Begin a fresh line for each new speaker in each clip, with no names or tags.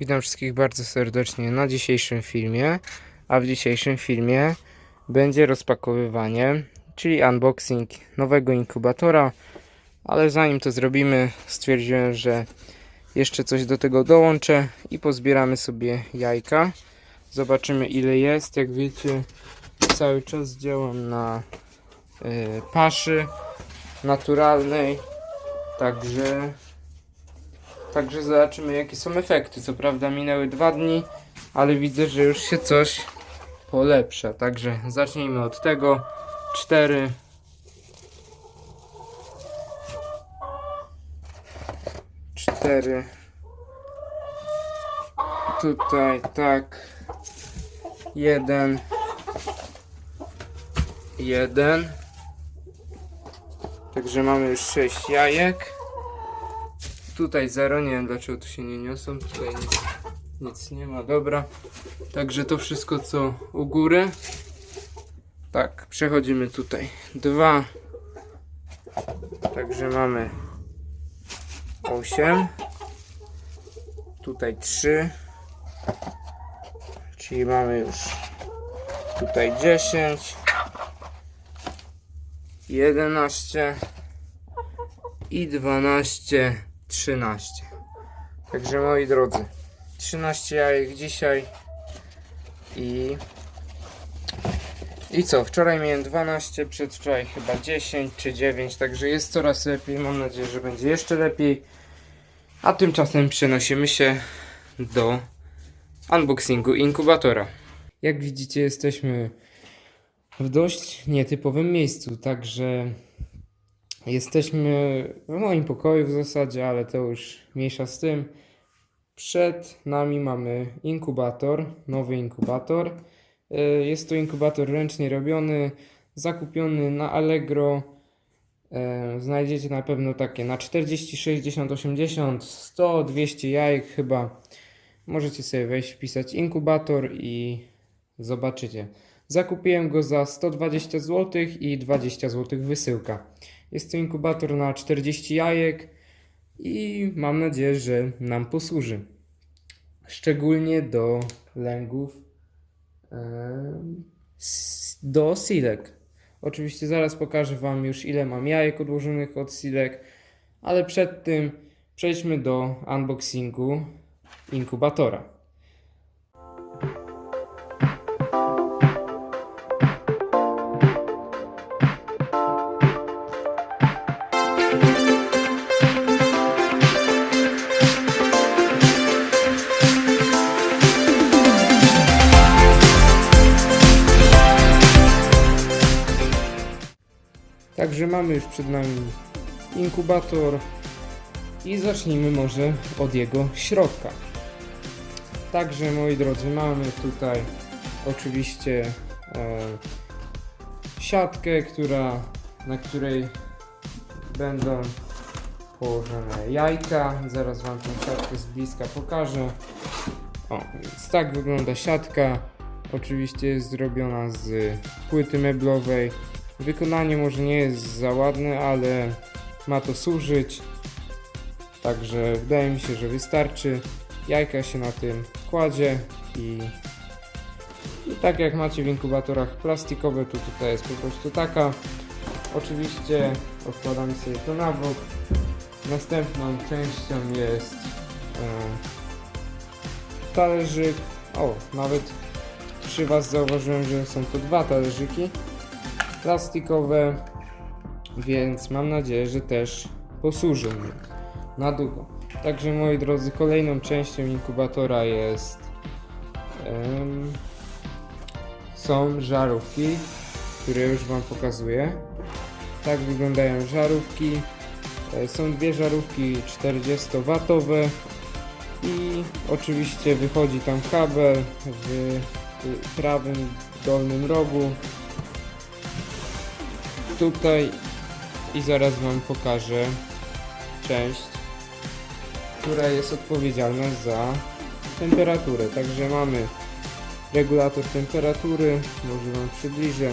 Witam wszystkich bardzo serdecznie na dzisiejszym filmie. A w dzisiejszym filmie będzie rozpakowywanie, czyli unboxing nowego inkubatora. Ale zanim to zrobimy, stwierdziłem, że jeszcze coś do tego dołączę i pozbieramy sobie jajka. Zobaczymy ile jest. Jak wiecie, cały czas działam na y, paszy naturalnej. Także Także zobaczymy jakie są efekty. Co prawda minęły dwa dni, ale widzę, że już się coś polepsza. Także zacznijmy od tego. Cztery. Cztery. Tutaj tak. Jeden. Jeden. Także mamy już sześć jajek. Tutaj zero, nie wiem dlaczego tu się nie niosą, tutaj nic, nic nie ma, dobra. Także to wszystko co u góry. Tak, przechodzimy tutaj. Dwa. Także mamy osiem. Tutaj trzy. Czyli mamy już tutaj dziesięć. Jedenaście. I dwanaście. 13. Także moi drodzy, 13 jajek dzisiaj i i co, wczoraj miałem 12, przedwczoraj chyba 10 czy 9, także jest coraz lepiej, mam nadzieję, że będzie jeszcze lepiej. A tymczasem przenosimy się do unboxingu inkubatora. Jak widzicie, jesteśmy w dość nietypowym miejscu, także Jesteśmy w moim pokoju w zasadzie, ale to już mniejsza z tym. Przed nami mamy inkubator, nowy inkubator. Y, Jest to inkubator ręcznie robiony, zakupiony na Allegro. Y, Znajdziecie na pewno takie na 40, 60, 80, 100, 200 jajek chyba. Możecie sobie wejść, wpisać inkubator i zobaczycie. Zakupiłem go za 120 zł i 20 zł wysyłka. Jest to inkubator na 40 jajek i mam nadzieję, że nam posłuży. Szczególnie do lęgów do silek. Oczywiście zaraz pokażę Wam już ile mam jajek odłożonych od silek, ale przed tym przejdźmy do unboxingu inkubatora. Mamy już przed nami inkubator i zacznijmy może od jego środka. Także moi drodzy, mamy tutaj oczywiście e, siatkę, która, na której będą położone jajka. Zaraz Wam tę siatkę z bliska pokażę. O, więc tak wygląda siatka. Oczywiście jest zrobiona z płyty meblowej. Wykonanie może nie jest za ładne, ale ma to służyć. Także wydaje mi się, że wystarczy. Jajka się na tym kładzie i, i tak jak macie w inkubatorach plastikowe, to tutaj jest po prostu taka. Oczywiście odkładamy sobie to na bok. Następną częścią jest e, talerzyk. O, nawet przy Was zauważyłem, że są to dwa talerzyki plastikowe, więc mam nadzieję, że też posłużą mi na długo. Także moi drodzy, kolejną częścią inkubatora jest em, są żarówki, które już Wam pokazuję. Tak wyglądają żarówki. E, Są dwie żarówki 40W i oczywiście wychodzi tam kabel w prawym dolnym rogu tutaj i zaraz Wam pokażę część, która jest odpowiedzialna za temperaturę. Także mamy regulator temperatury, może Wam przybliżę.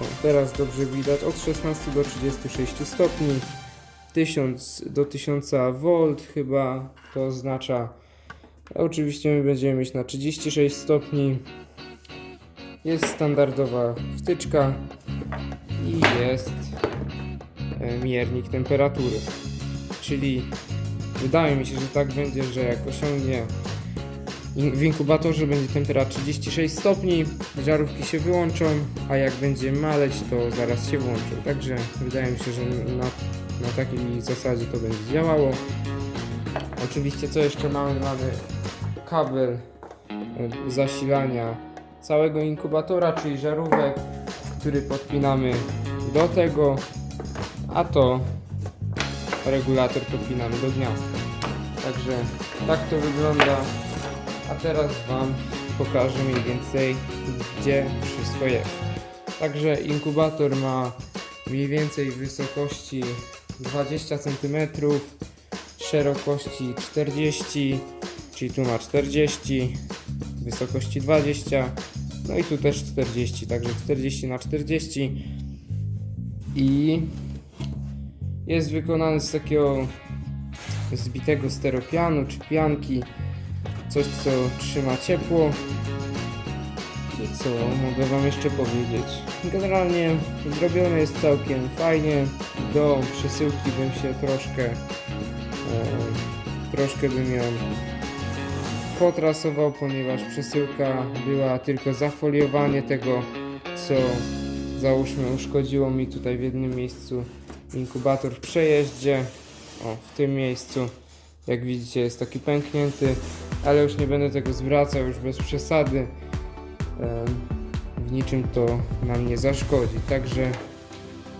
O, teraz dobrze widać od 16 do 36 stopni, 1000 do 1000 V chyba to oznacza oczywiście my będziemy mieć na 36 stopni. Jest standardowa wtyczka i jest e, miernik temperatury. Czyli wydaje mi się, że tak będzie, że jak osiągnie w inkubatorze będzie temperatura 36 stopni, żarówki się wyłączą, a jak będzie maleć, to zaraz się włączą. Także wydaje mi się, że na, na takiej zasadzie to będzie działało. Oczywiście co jeszcze mamy? Mamy kabel e, zasilania całego inkubatora, czyli żarówek, który podpinamy do tego, a to regulator podpinamy do gniazda. Także tak to wygląda. A teraz Wam pokażę mniej więcej gdzie wszystko jest. Także inkubator ma mniej więcej wysokości 20 cm, szerokości 40, czyli tu ma 40, wysokości 20, no i tu też 40, także 40 na 40 i jest wykonany z takiego zbitego steropianu czy pianki, coś co trzyma ciepło. I co mogę wam jeszcze powiedzieć? Generalnie zrobione jest całkiem fajnie. Do przesyłki bym się troszkę e, troszkę bym ją potrasował, ponieważ przesyłka była tylko zafoliowanie tego, co załóżmy uszkodziło mi tutaj w jednym miejscu inkubator w przejeździe. O, w tym miejscu, jak widzicie, jest taki pęknięty, ale już nie będę tego zwracał, już bez przesady. W niczym to nam nie zaszkodzi. Także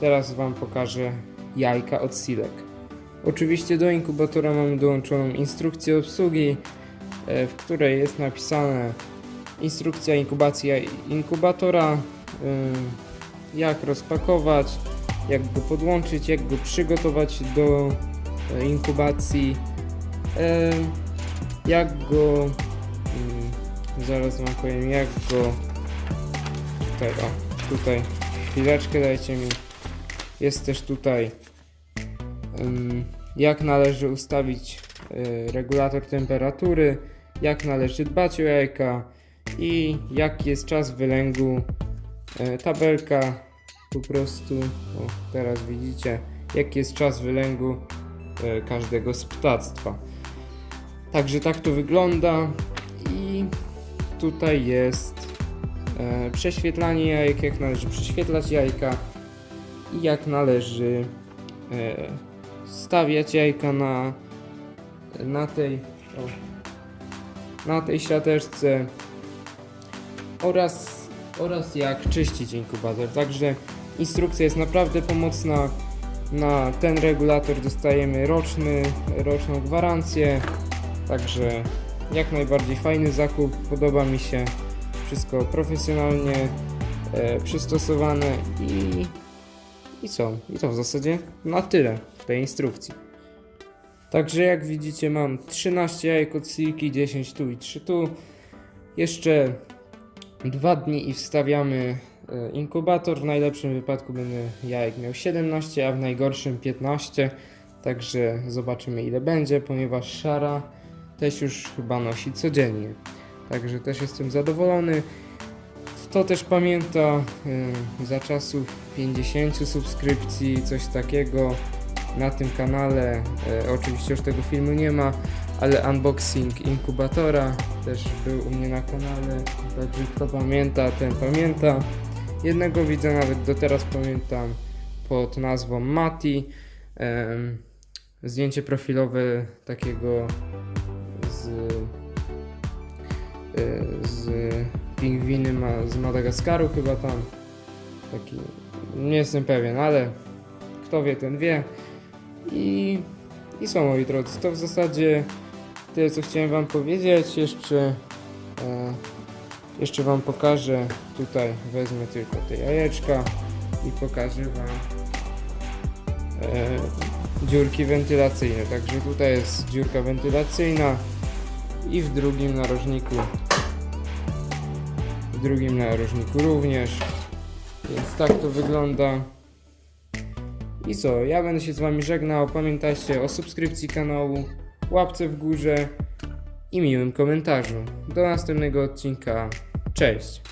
teraz Wam pokażę jajka od Silek. Oczywiście do inkubatora mamy dołączoną instrukcję obsługi, w której jest napisane instrukcja inkubacji inkubatora, em, jak rozpakować, jak go podłączyć, jak go przygotować do e, inkubacji, e, jak go, mm, zaraz wam powiem, jak go, tutaj, o, tutaj, chwileczkę dajcie mi, jest też tutaj, jak należy ustawić e, regulator temperatury, jak należy dbać o jajka i jaki jest czas wylęgu, e, tabelka po prostu, o, teraz widzicie, jaki jest czas wylęgu e, każdego z ptactwa. Także tak to wygląda i tutaj jest e, prześwietlanie jajek, jak należy prześwietlać jajka i jak należy stawiać jajka na, na tej o, na tej siateczce oraz, oraz jak czyścić inkubator. Także instrukcja jest naprawdę pomocna. Na ten regulator dostajemy roczny, roczną gwarancję. Także jak najbardziej fajny zakup. Podoba mi się wszystko profesjonalnie e, przystosowane i, i co? I to w zasadzie na tyle w tej instrukcji. Także jak widzicie mam 13 jajek od Silki, 10 tu i 3 tu. Jeszcze dwa dni i wstawiamy e, inkubator. W najlepszym wypadku będę jajek miał 17, a w najgorszym 15. Także zobaczymy ile będzie, ponieważ szara też już chyba nosi codziennie. Także też jestem zadowolony. Kto też pamięta y, za czasów 50 subskrypcji, coś takiego na tym kanale. E, oczywiście już tego filmu nie ma, ale unboxing inkubatora też był u mnie na kanale. Także kto pamięta, ten pamięta. Jednego widza nawet do teraz pamiętam pod nazwą Mati. Zdjęcie profilowe takiego z, e, z pingwiny ma, z Madagaskaru chyba tam. Taki, nie jestem pewien, ale kto wie, ten wie. I, i co moi drodzy, to w zasadzie tyle co chciałem wam powiedzieć. Jeszcze, e, jeszcze wam pokażę, tutaj wezmę tylko te jajeczka i pokażę wam e, dziurki wentylacyjne. Także tutaj jest dziurka wentylacyjna i w drugim narożniku w drugim narożniku również. Więc tak to wygląda. I co, ja będę się z wami żegnał. Pamiętajcie o subskrypcji kanału, łapce w górze i miłym komentarzu. Do następnego odcinka. Cześć!